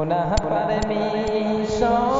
গুনাহ পারমিশন আল্লাহ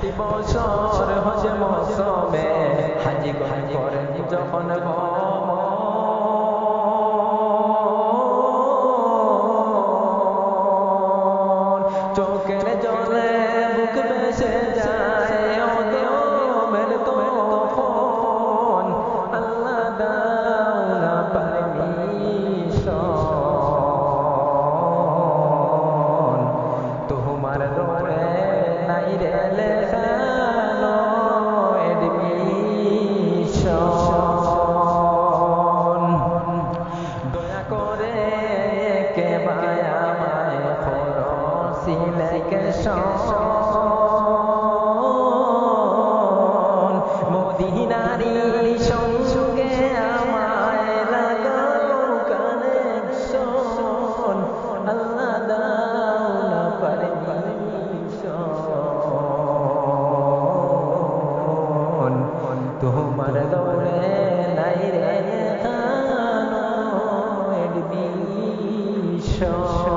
প্রতি বছর হজ মৌসুমে হাজি গণ করেন মালিক মদিনারি সঙ্গে আমায় লাগালো কানেকশন আল্লাহ দাও না পারমিশন। তোমার দৌড়ে নাই রে এডমিশন